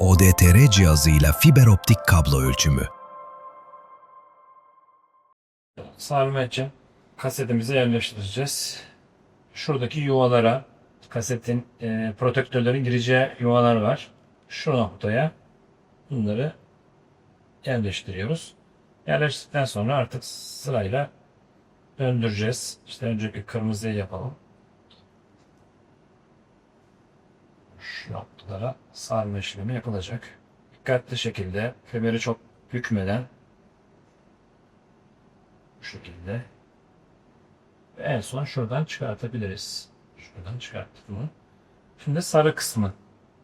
ODTR cihazıyla fiber optik kablo ölçümü. sarma için kasetimize yerleştireceğiz. Şuradaki yuvalara kasetin e, protektörlerin gireceği yuvalar var. Şu noktaya bunları yerleştiriyoruz. Yerleştirdikten sonra artık sırayla döndüreceğiz. İşte önce bir kırmızıyı yapalım. Şu noktalara sarma işlemi yapılacak. Dikkatli şekilde fiberi çok bükmeden bu şekilde. Ve en son şuradan çıkartabiliriz. Şuradan çıkarttık mı? Şimdi sarı kısmı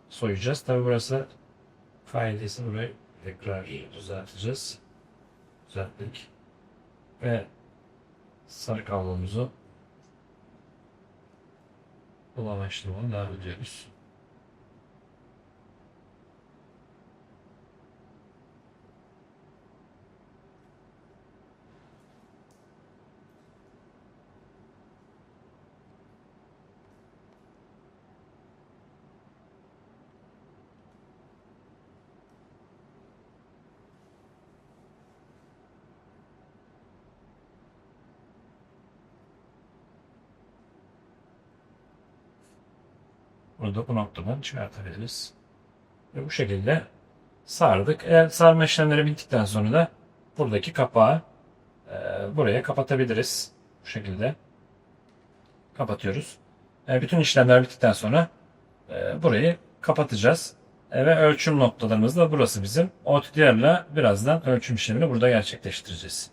soyacağız. Tabi burası faydaysa burayı tekrar düzelteceğiz. Düzelttik. Ve sarı kablomuzu bulama işlemini devam ediyoruz. Burada bu noktadan çıkartabiliriz. Ve bu şekilde sardık. Eğer sarma işlemleri bittikten sonra da buradaki kapağı e, buraya kapatabiliriz. Bu şekilde kapatıyoruz. E, bütün işlemler bittikten sonra e, burayı kapatacağız. E, ve ölçüm noktalarımız da burası bizim. OTDR'la birazdan ölçüm işlemini burada gerçekleştireceğiz.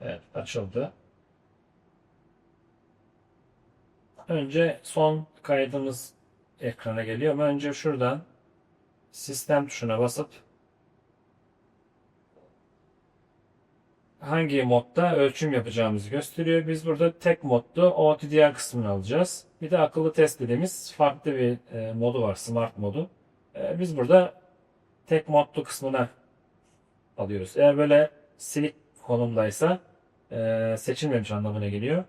Evet açıldı. Önce son kaydımız ekrana geliyor önce şuradan sistem tuşuna basıp hangi modda ölçüm yapacağımızı gösteriyor. Biz burada tek modda OTDR kısmını alacağız. Bir de akıllı test dediğimiz farklı bir e, modu var. Smart modu. E, biz burada tek modlu kısmına alıyoruz. Eğer böyle silik konumdaysa e, seçilmemiş anlamına geliyor.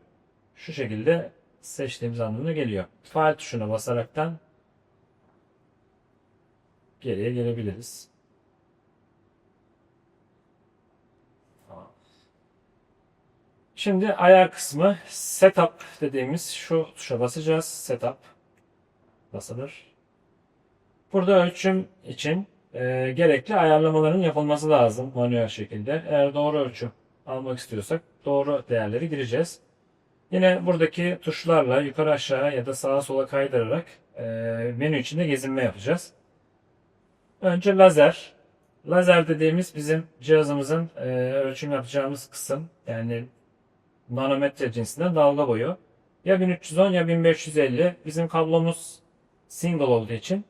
Şu şekilde seçtiğimiz anlamına geliyor. Fail tuşuna basaraktan geriye gelebiliriz. Şimdi ayar kısmı setup dediğimiz şu tuşa basacağız. Setup basılır. Burada ölçüm için e, gerekli ayarlamaların yapılması lazım manuel şekilde. Eğer doğru ölçü almak istiyorsak doğru değerleri gireceğiz. Yine buradaki tuşlarla yukarı aşağı ya da sağa sola kaydırarak e, menü içinde gezinme yapacağız. Önce lazer. Lazer dediğimiz bizim cihazımızın e, ölçüm yapacağımız kısım. Yani nanometre cinsinden dalga boyu. Ya 1310 ya 1550. Bizim kablomuz single olduğu için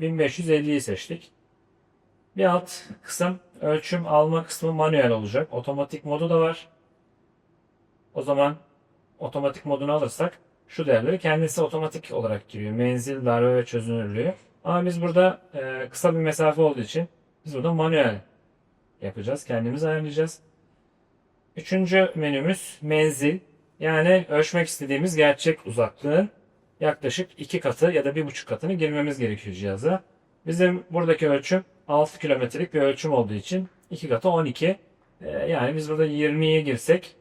1550'yi seçtik. Bir alt kısım ölçüm alma kısmı manuel olacak. Otomatik modu da var. O zaman otomatik modunu alırsak şu değerleri kendisi otomatik olarak giriyor. Menzil, darbe ve çözünürlüğü. Ama biz burada e, kısa bir mesafe olduğu için biz burada manuel yapacağız. Kendimiz ayarlayacağız. Üçüncü menümüz menzil. Yani ölçmek istediğimiz gerçek uzaklığın yaklaşık iki katı ya da bir buçuk katını girmemiz gerekiyor cihaza. Bizim buradaki ölçüm 6 kilometrelik bir ölçüm olduğu için 2 katı 12. E, yani biz burada 20'ye girsek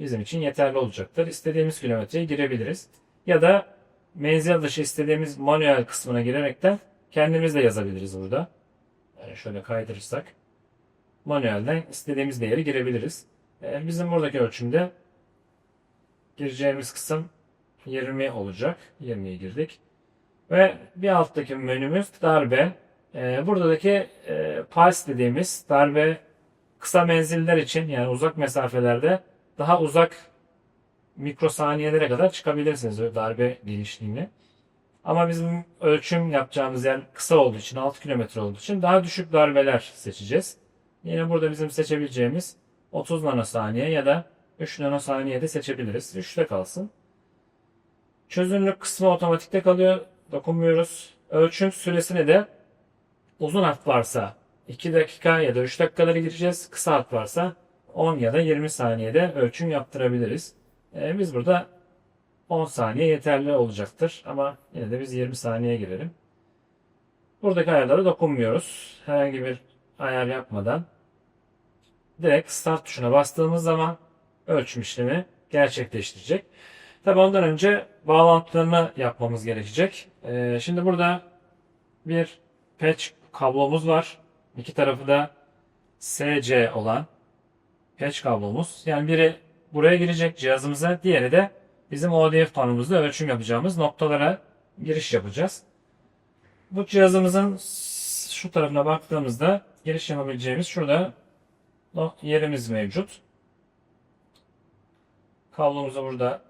bizim için yeterli olacaktır. İstediğimiz kilometreyi girebiliriz. Ya da menzil dışı istediğimiz manuel kısmına girerekten kendimiz de yazabiliriz burada. Yani şöyle kaydırırsak manuelden istediğimiz değeri girebiliriz. Ee, bizim buradaki ölçümde gireceğimiz kısım 20 olacak. 20'ye girdik. Ve bir alttaki menümüz darbe. Ee, buradaki e, pulse dediğimiz darbe kısa menziller için yani uzak mesafelerde daha uzak mikrosaniyelere kadar çıkabilirsiniz darbe genişliğine. Ama bizim ölçüm yapacağımız yer kısa olduğu için 6 kilometre olduğu için daha düşük darbeler seçeceğiz. Yine burada bizim seçebileceğimiz 30 nanosaniye ya da 3 nanosaniye de seçebiliriz. 3'te kalsın. Çözünürlük kısmı otomatikte kalıyor. Dokunmuyoruz. Ölçüm süresini de uzun hat varsa 2 dakika ya da 3 dakikaları gireceğiz. Kısa hat varsa 10 ya da 20 saniyede ölçüm yaptırabiliriz. Ee, biz burada 10 saniye yeterli olacaktır. Ama yine de biz 20 saniye girelim. Buradaki ayarlara dokunmuyoruz. Herhangi bir ayar yapmadan direkt start tuşuna bastığımız zaman ölçüm işlemi gerçekleştirecek. Tabi ondan önce bağlantılarını yapmamız gerekecek. Ee, şimdi burada bir patch kablomuz var. İki tarafı da SC olan patch kablomuz. Yani biri buraya girecek cihazımıza, diğeri de bizim ODF panomuzda ölçüm yapacağımız noktalara giriş yapacağız. Bu cihazımızın şu tarafına baktığımızda giriş yapabileceğimiz şurada yerimiz mevcut. Kablomuzu burada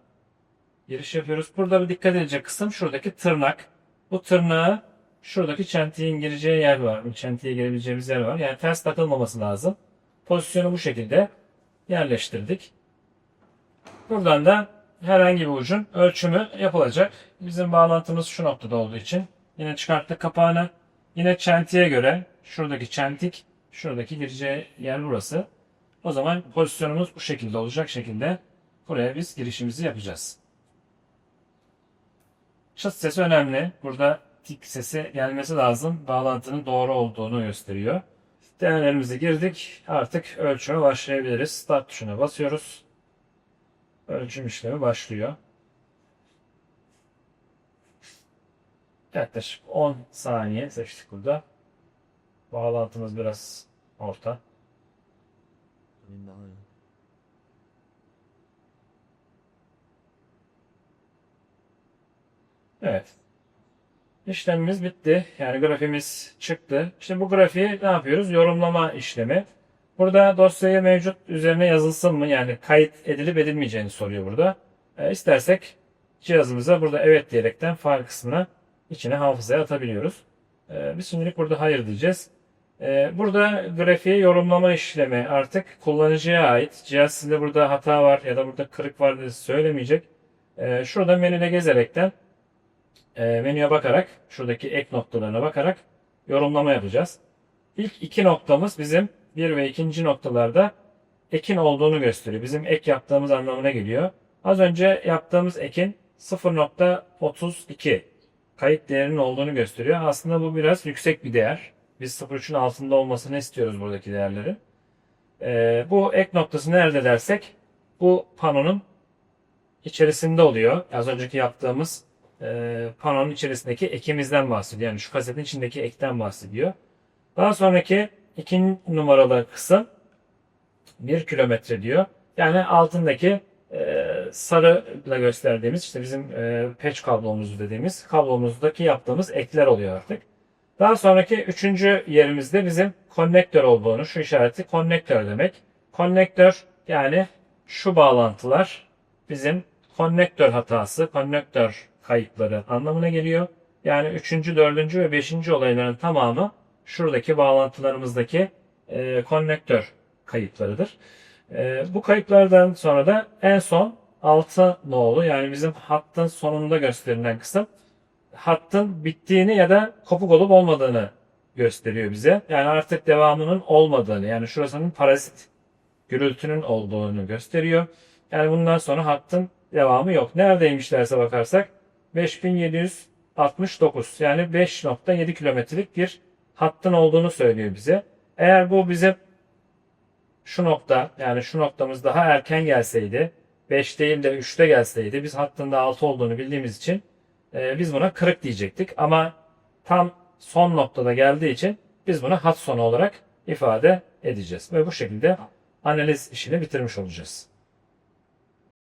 giriş yapıyoruz. Burada bir dikkat edilecek kısım şuradaki tırnak. Bu tırnağı şuradaki çentiğin gireceği yer var. Çentiğe girebileceğimiz yer var. Yani ters takılmaması lazım. Pozisyonu bu şekilde yerleştirdik. Buradan da herhangi bir ucun ölçümü yapılacak. Bizim bağlantımız şu noktada olduğu için yine çıkarttık kapağını. Yine çentiğe göre şuradaki çentik, şuradaki gireceği yer burası. O zaman pozisyonumuz bu şekilde olacak şekilde buraya biz girişimizi yapacağız. Şat sesi önemli. Burada tik sesi gelmesi lazım. Bağlantının doğru olduğunu gösteriyor. Değerlerimizi girdik. Artık ölçüme başlayabiliriz. Start tuşuna basıyoruz. Ölçüm işlemi başlıyor. Yaklaşık 10 saniye seçtik burada. Bağlantımız biraz orta. Evet. İşlemimiz bitti. Yani grafimiz çıktı. İşte bu grafiği ne yapıyoruz? Yorumlama işlemi. Burada dosyaya mevcut üzerine yazılsın mı? Yani kayıt edilip edilmeyeceğini soruyor burada. E, istersek cihazımıza burada evet diyerekten file kısmına içine hafızaya atabiliyoruz. E, biz şimdilik burada hayır diyeceğiz. E, burada grafiği yorumlama işlemi artık kullanıcıya ait. Cihaz sizde burada hata var ya da burada kırık var diye söylemeyecek. E, şurada menüde gezerekten e, menüye bakarak, şuradaki ek noktalarına bakarak yorumlama yapacağız. İlk iki noktamız bizim bir ve ikinci noktalarda ekin olduğunu gösteriyor. Bizim ek yaptığımız anlamına geliyor. Az önce yaptığımız ekin 0.32 kayıt değerinin olduğunu gösteriyor. Aslında bu biraz yüksek bir değer. Biz 0.3'ün altında olmasını istiyoruz buradaki değerleri. E, bu ek noktası nerede dersek bu panonun içerisinde oluyor. Az önceki yaptığımız e, panonun içerisindeki ekimizden bahsediyor. Yani şu kasetin içindeki ekten bahsediyor. Daha sonraki iki numaralı kısım 1 kilometre diyor. Yani altındaki e, sarıyla gösterdiğimiz işte bizim e, patch kablomuz dediğimiz kablomuzdaki yaptığımız ekler oluyor artık. Daha sonraki üçüncü yerimizde bizim konnektör olduğunu, şu işareti konnektör demek. Konnektör yani şu bağlantılar bizim konnektör hatası, konnektör kayıpları anlamına geliyor. Yani üçüncü, dördüncü ve beşinci olayların tamamı şuradaki bağlantılarımızdaki e, konnektör kayıplarıdır. E, bu kayıplardan sonra da en son 6 nolu yani bizim hattın sonunda gösterilen kısım hattın bittiğini ya da kopuk olup olmadığını gösteriyor bize. Yani artık devamının olmadığını yani şurasının parazit gürültünün olduğunu gösteriyor. Yani bundan sonra hattın devamı yok. Neredeymişlerse bakarsak 5769 yani 5.7 kilometrelik bir hattın olduğunu söylüyor bize. Eğer bu bizim şu nokta yani şu noktamız daha erken gelseydi 5 değil de 3'te gelseydi biz hattında 6 olduğunu bildiğimiz için e, biz buna kırık diyecektik. Ama tam son noktada geldiği için biz buna hat sonu olarak ifade edeceğiz. Ve bu şekilde analiz işini bitirmiş olacağız.